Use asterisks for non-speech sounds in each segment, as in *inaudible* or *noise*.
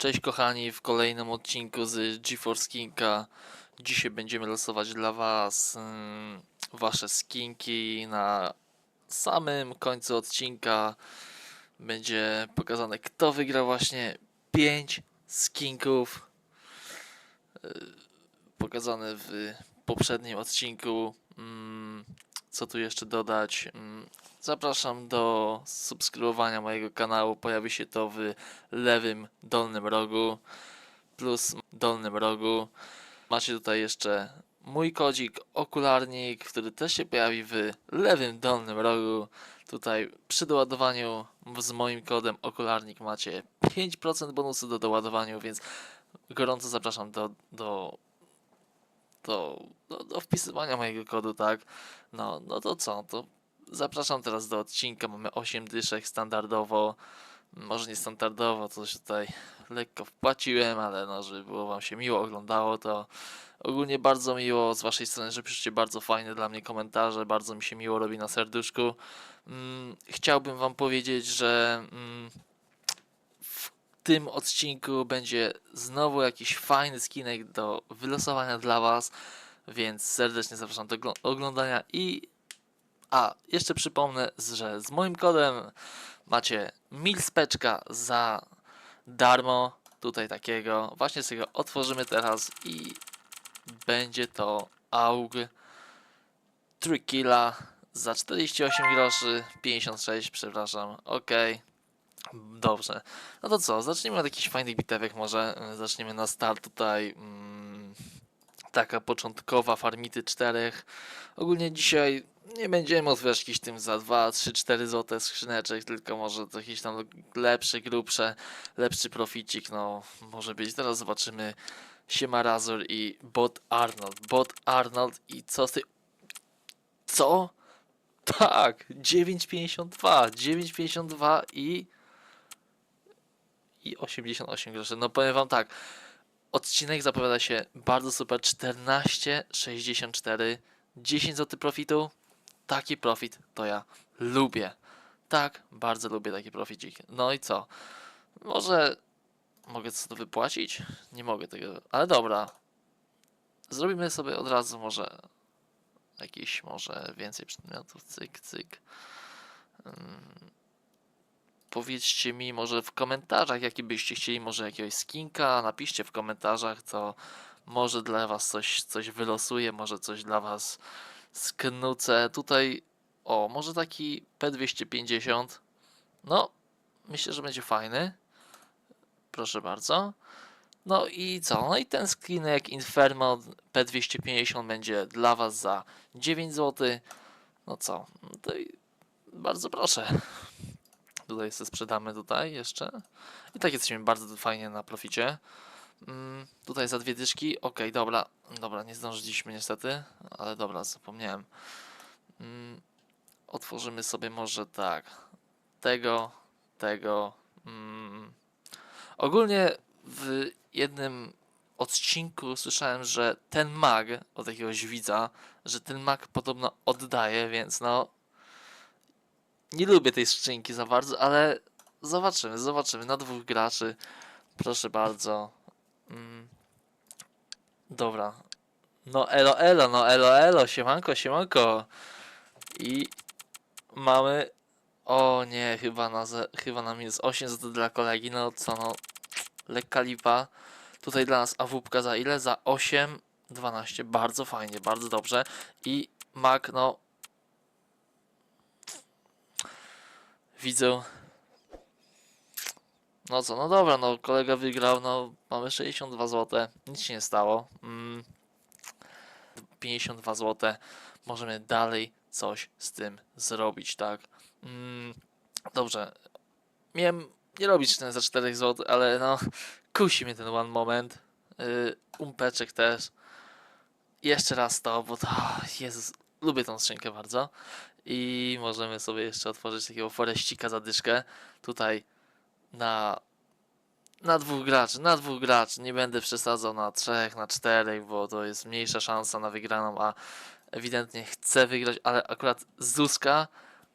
Cześć kochani, w kolejnym odcinku z GeForce Skinka. Dzisiaj będziemy losować dla Was mm, Wasze skinki. Na samym końcu odcinka będzie pokazane kto wygra właśnie 5 skinków. y, Pokazane w poprzednim odcinku. Mm, Co tu jeszcze dodać? Zapraszam do subskrybowania mojego kanału. Pojawi się to w lewym dolnym rogu plus dolnym rogu. Macie tutaj jeszcze mój kodzik okularnik, który też się pojawi w lewym dolnym rogu. Tutaj przy doładowaniu z moim kodem okularnik macie 5% bonusu do doładowaniu, więc gorąco zapraszam do, do, do, do, do wpisywania mojego kodu, tak? No, no to co? To zapraszam teraz do odcinka. Mamy 8 dyszek standardowo. Może nie standardowo, coś tutaj lekko wpłaciłem, ale no, żeby było Wam się miło oglądało, to ogólnie bardzo miło z Waszej strony, że piszecie bardzo fajne dla mnie komentarze, bardzo mi się miło robi na serduszku. Mm, chciałbym Wam powiedzieć, że mm, w tym odcinku będzie znowu jakiś fajny skinek do wylosowania dla Was, więc serdecznie zapraszam do ogl- oglądania i a, jeszcze przypomnę, że z moim kodem macie milspeczka za darmo. Tutaj takiego. Właśnie sobie go otworzymy teraz i będzie to AUG Trikilla za 48 groszy, 56, przepraszam. Ok. Dobrze. No to co, zacznijmy od jakichś fajnych bitewek może. Zaczniemy na start tutaj. Mm, taka początkowa farmity 4. Ogólnie dzisiaj nie będziemy otwierać jakichś tym za 2, 3, 4 złote skrzyneczek, tylko może to jakieś tam lepsze, grubsze, lepszy proficik, no może być. Teraz zobaczymy Siema Razor i Bot Arnold. Bot Arnold i co tej... Co? Tak, 9,52, 9,52 i... i 88 groszy. No powiem wam tak, odcinek zapowiada się bardzo super, 14,64, 10 zł profitu, taki profit to ja lubię. Tak, bardzo lubię taki proficik. No i co? Może mogę co to wypłacić? Nie mogę tego, ale dobra. Zrobimy sobie od razu może jakiś, może więcej przedmiotów, cyk, cyk. Ym, Powiedzcie mi może w komentarzach, jaki byście chcieli, może jakiegoś skinka, napiszcie w komentarzach, to może dla was coś, coś wylosuję, może coś dla was sknucę. Tutaj, o, może taki P250. No, myślę, że będzie fajny. Proszę bardzo. No i co? No i ten skinek Inferno P250 będzie dla Was za 9 zł. No co? No to bardzo proszę. Tutaj sobie sprzedamy tutaj jeszcze. I tak jesteśmy bardzo fajnie na proficie. Mm, tutaj za dwie dyszki. Ok, dobra. Dobra, nie zdążyliśmy niestety, ale dobra, zapomniałem. Mm, otworzymy sobie może tak. Tego, tego. Mm. Ogólnie w jednym odcinku słyszałem, że ten mag od jakiegoś widza, że ten mag podobno oddaje, więc no nie lubię tej skrzynki za bardzo, ale zobaczymy, zobaczymy. Na dwóch graczy. Proszę bardzo. Mm. Dobra. No elo elo, no elo elo, siemanko, siemanko. I mamy... O nie, chyba na, ze, chyba na minus 8 zł dla kolegi, no co no. Lekka lipa. Tutaj dla nas awupka za ile? Za 8, 12. Bardzo fajnie, bardzo dobrze. I Mac, no... Widzę. No co, no dobra, no kolega wygrał, no mamy 62 zł, nic się nie stało. Mm, 52 zł, możemy dalej coś z tym zrobić, tak? Mm, dobrze, miałem nie robić ten za 4 zł, ale no kusi mnie ten one moment. Yy, umpeczek też. Jeszcze raz to, bo to, Jezus, lubię tą skrzynkę bardzo. I możemy sobie jeszcze otworzyć takiego foreścika za dyszkę. Tutaj na na dwóch graczy, na dwóch graczy. Nie będę przesadzał na trzech, na czterech, bo to jest mniejsza szansa na wygraną, a ewidentnie chcę wygrać, ale akurat Zuzka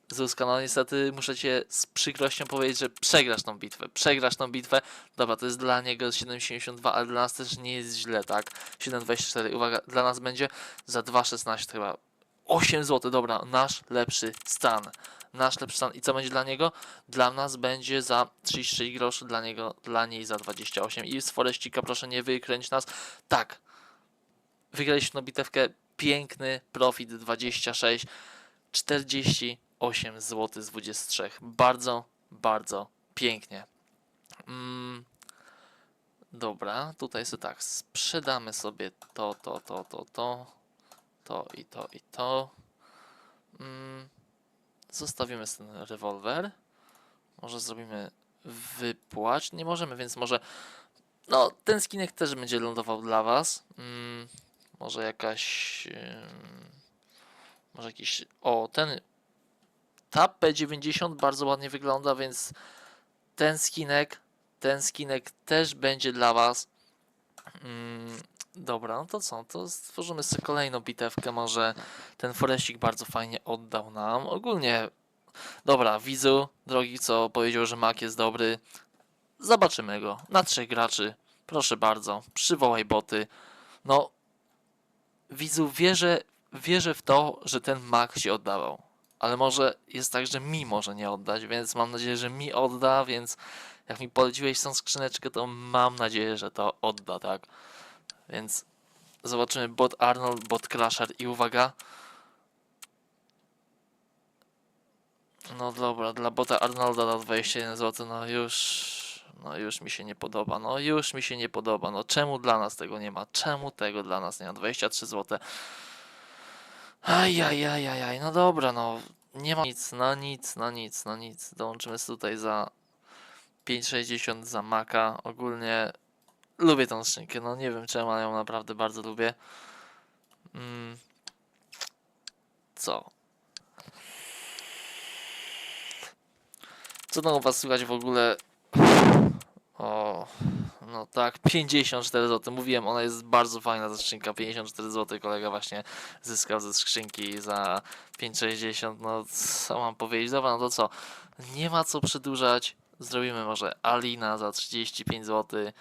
Zuzka, no niestety muszę cię z przykrością powiedzieć, że przegrasz tą bitwę. Przegrasz tą bitwę. Dobra, to jest dla niego 7,72, ale dla nas też nie jest źle, tak? 7,24. Uwaga, dla nas będzie za 2,16 chyba. 8 zł, dobra, nasz lepszy stan. Nasz lepszy stan. I co będzie dla niego? Dla nas będzie za 36 groszy, dla niego, dla niej za 28. I z Foreścika proszę nie wykręć nas. Tak, wygraliśmy tą bitewkę. Piękny profit 26, 48 zł z 23. Bardzo, bardzo pięknie. Mm, dobra, tutaj sobie tak, sprzedamy sobie to, to, to, to, to, to i to i to. Mm, zostawimy ten rewolwer. Może zrobimy wypłać. Nie możemy, więc może. No, ten skinek też będzie lądował dla Was. Mm, może jakaś. może jakiś. O, ten. Ta P90 bardzo ładnie wygląda, więc ten skinek. Ten skinek też będzie dla Was. Dobra, no to co? To stworzymy sobie kolejną bitewkę. Może ten Forestik bardzo fajnie oddał nam. Ogólnie. Dobra, widzu, drogi, co powiedział, że Mak jest dobry. Zobaczymy go. Na trzech graczy. Proszę bardzo, przywołaj boty. No, widzu, wierzę, wierzę w to, że ten mak się oddawał. Ale może jest tak, że mi może nie oddać, więc mam nadzieję, że mi odda, więc jak mi poleciłeś tą skrzyneczkę, to mam nadzieję, że to odda, tak? Więc zobaczymy bot Arnold, bot Crusher i uwaga. No dobra, dla bota Arnolda na 21 zł, no już, no już mi się nie podoba, no już mi się nie podoba, no czemu dla nas tego nie ma, czemu tego dla nas nie ma, 23 zł. Ajajajajaj, no dobra, no nie ma nic, no nic, no nic, no nic, dołączymy tutaj za 5,60 za Maka, ogólnie lubię tą skrzynkę, no nie wiem czemu, ale ją naprawdę bardzo lubię. Mm. Co? Co tam u was słychać w ogóle? O, no tak, 54 zł. Mówiłem, ona jest bardzo fajna ta skrzynka. 54 zł kolega właśnie zyskał ze skrzynki za 5,60. No co mam powiedzieć? Dobra, no to co? Nie ma co przedłużać. Zrobimy może Alina za 35 zł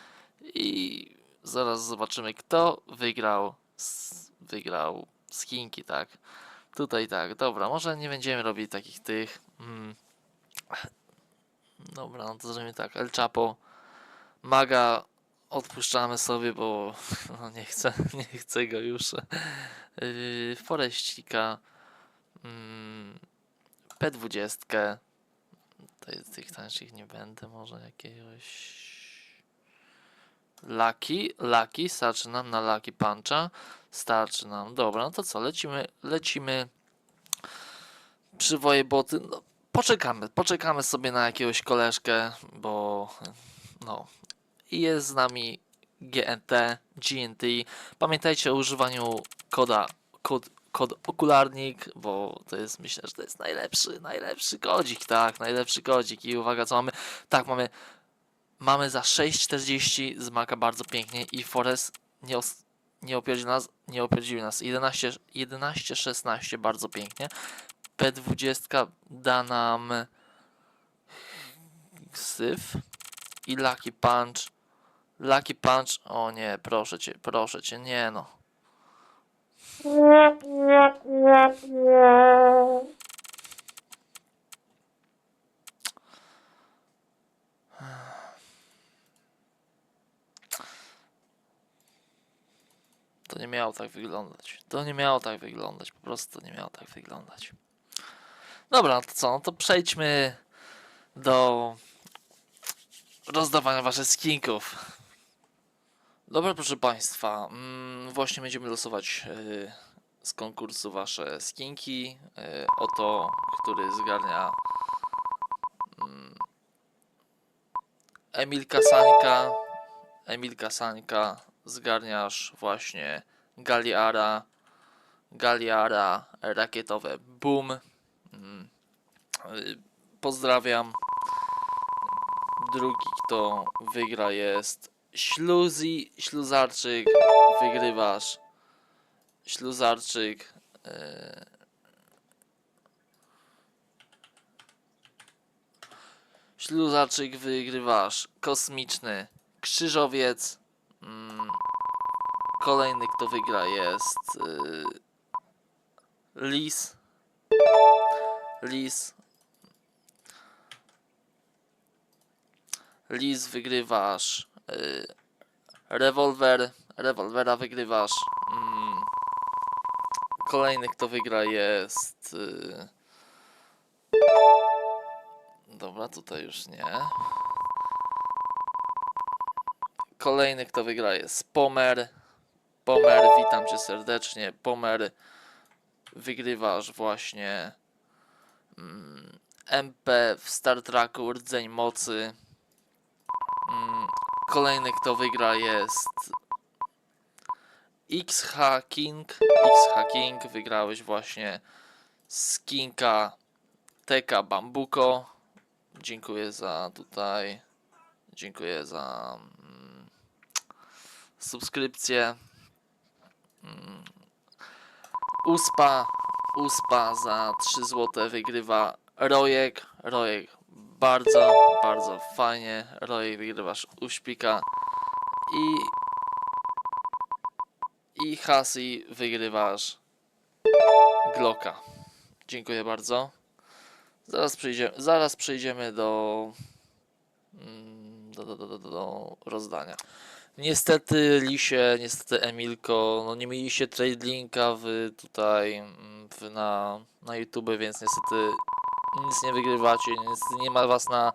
i zaraz zobaczymy, kto wygrał. s- Wygrał skinki, tak? Tutaj tak, dobra, może nie będziemy robić takich tych. Mm. Dobra, no to zrobimy tak. El Chapo, Maga odpuszczamy sobie, bo *laughs* no nie chcę, *laughs* nie chcę go już. Yy, Foreścika, mm, P20. Tutaj tych tańszych nie będę, może jakiegoś. Lucky, Lucky, starczy nam na Lucky Puncha. Starczy nam. Dobra, no to co, lecimy, lecimy. Przywoje boty. No, poczekamy, poczekamy sobie na jakiegoś koleżkę, bo no jest z nami GNT, GNT. Pamiętajcie o używaniu koda, kod, kod okularnik, bo to jest, myślę, że to jest najlepszy, najlepszy kodzik, tak, najlepszy kodzik. I uwaga, co mamy? Tak, mamy, mamy za 6,40 z Maka bardzo pięknie i Forest nie, nie opierdził nas, nie opierdził nas. 11, 11, 16 bardzo pięknie. P20 da nam Syf i Lucky Punch. Lucky Punch. O nie, proszę cię, proszę cię, nie no. To nie miało tak wyglądać. To nie miało tak wyglądać. Po prostu nie miało tak wyglądać. Dobra, to co? No to przejdźmy do rozdawania waszych skinków. Dobra, proszę Państwa, mm, właśnie będziemy losować y, z konkursu wasze skinki. Y, oto, który zgarnia mm, Emil Kasańka. Emil Kasańka, zgarniasz właśnie Galiara. Galiara, rakietowe boom. Mm, pozdrawiam. Drugi, kto wygra jest Śluzi, Śluzarczyk. Wygrywasz. Śluzarczyk. e, Śluzaczyk wygrywasz. Kosmiczny. Krzyżowiec. Mm. Kolejny kto wygra jest yy, Lis. Lis. Lis wygrywasz. Yy, rewolwer. Rewolwera wygrywasz. Mm. Kolejny kto wygra jest. Yy, Dobra, tutaj już nie. Kolejny, kto wygra jest Pomer. Pomer, witam cię serdecznie. Pomer, wygrywasz właśnie mm, MP w Star Treku Rdzeń Mocy. Mm, kolejny, kto wygra jest XH King. XH King, wygrałeś właśnie skinka TK Bambuko. Dziękuję za tutaj. Dziękuję za mm, subskrypcję. Mm, Uspa. Uspa za 3 zł wygrywa Rojek. Rojek bardzo, bardzo fajnie. Rojek wygrywasz Uśpika. I i Hasi wygrywasz Glocka. Dziękuję bardzo. Zaraz przejdziemy, zaraz przejdziemy do, mm, do, do, do, do rozdania. Niestety Lisie, niestety Emilko, no nie mieliście trade linka w tutaj mm, na, na YouTube, więc niestety nic nie wygrywacie, niestety nie ma was na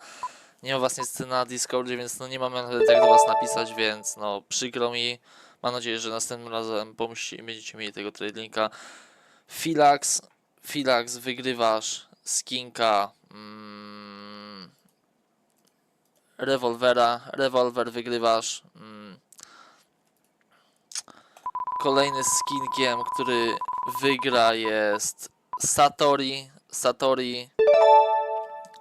nie ma was niestety na Discordzie, więc no nie mam nawet jak do was napisać, więc no przykro mi. Mam nadzieję, że następnym razem pomyślcie będziecie mieli tego trade linka. Filax, Filax wygrywasz skinka mm, rewolwera, rewolwer wygrywasz mm, kolejny skinkiem, który wygra jest Satori, Satori.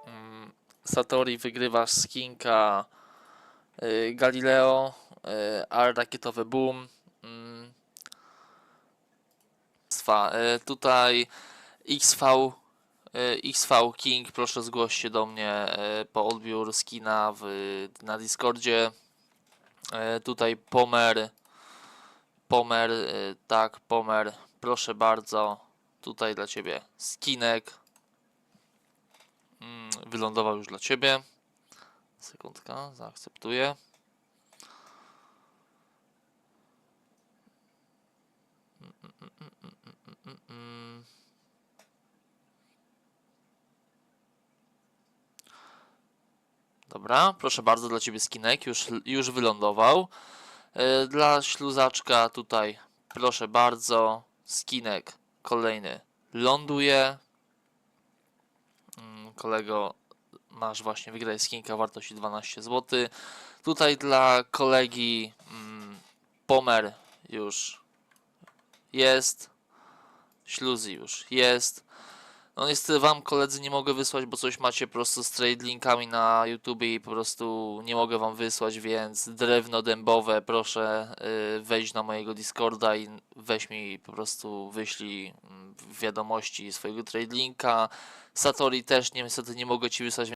Mm, Satori wygrywasz skinka y, Galileo, y, a rakietowy boom. Mm, y, tutaj XV XV King, proszę zgłoś się do mnie po odbiór skina w, na Discordzie. Tutaj Pomer, Pomer, y, tak, Pomer, proszę bardzo. Tutaj dla ciebie skinek. Mm, Wylądował już dla ciebie. Sekundka, zaakceptuję. Dobra, proszę bardzo, dla Ciebie skinek już, już wylądował. E, Dla śluzaczka tutaj, proszę bardzo, skinek kolejny ląduje. Mm, Kolego, masz właśnie wygrać skinka wartości 12 zł. Tutaj dla kolegi mm, Pomer już jest. Śluzy już jest. No niestety wam koledzy nie mogę wysłać, bo coś macie po prostu z trade linkami na YouTube i po prostu nie mogę wam wysłać, więc drewno dębowe proszę yy, wejść na mojego Discorda i weź mi po prostu wyślij mm, wiadomości swojego trade linka. Satori też niestety nie mogę ci wysłać,